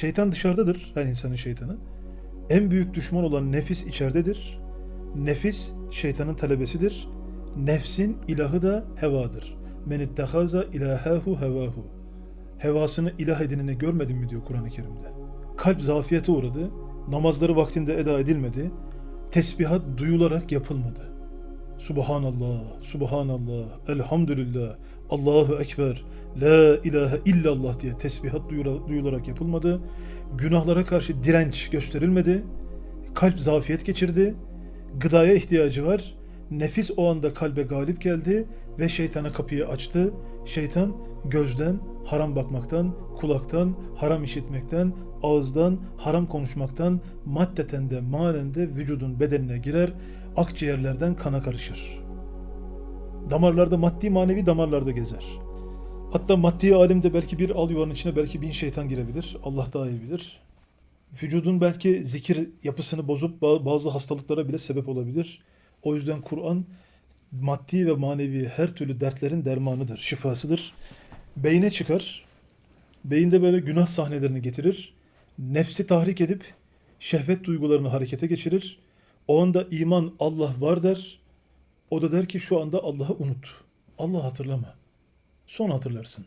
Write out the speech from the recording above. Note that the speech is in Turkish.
Şeytan dışarıdadır, her insanın şeytanı. En büyük düşman olan nefis içeridedir. Nefis şeytanın talebesidir. Nefsin ilahı da hevadır. Men ittehaza ilahehu hevahu. Hevasını ilah edinini görmedin mi diyor Kur'an-ı Kerim'de. Kalp zafiyete uğradı. Namazları vaktinde eda edilmedi. Tesbihat duyularak yapılmadı. Subhanallah, Subhanallah, Elhamdülillah, Allahu Ekber, La ilahe illallah diye tesbihat duyula- duyularak yapılmadı. Günahlara karşı direnç gösterilmedi. Kalp zafiyet geçirdi. Gıdaya ihtiyacı var. Nefis o anda kalbe galip geldi ve şeytana kapıyı açtı. Şeytan gözden haram bakmaktan, kulaktan haram işitmekten, ağızdan haram konuşmaktan, maddeten de manen de vücudun bedenine girer, akciğerlerden kana karışır. Damarlarda maddi manevi damarlarda gezer. Hatta maddi alemde belki bir al yuvanın içine belki bin şeytan girebilir. Allah daha iyi bilir. Vücudun belki zikir yapısını bozup ba- bazı hastalıklara bile sebep olabilir. O yüzden Kur'an maddi ve manevi her türlü dertlerin dermanıdır, şifasıdır. Beyne çıkar. Beyinde böyle günah sahnelerini getirir. Nefsi tahrik edip şehvet duygularını harekete geçirir. O anda iman Allah var der. O da der ki şu anda Allah'ı unut. Allah hatırlama. Sonra hatırlarsın.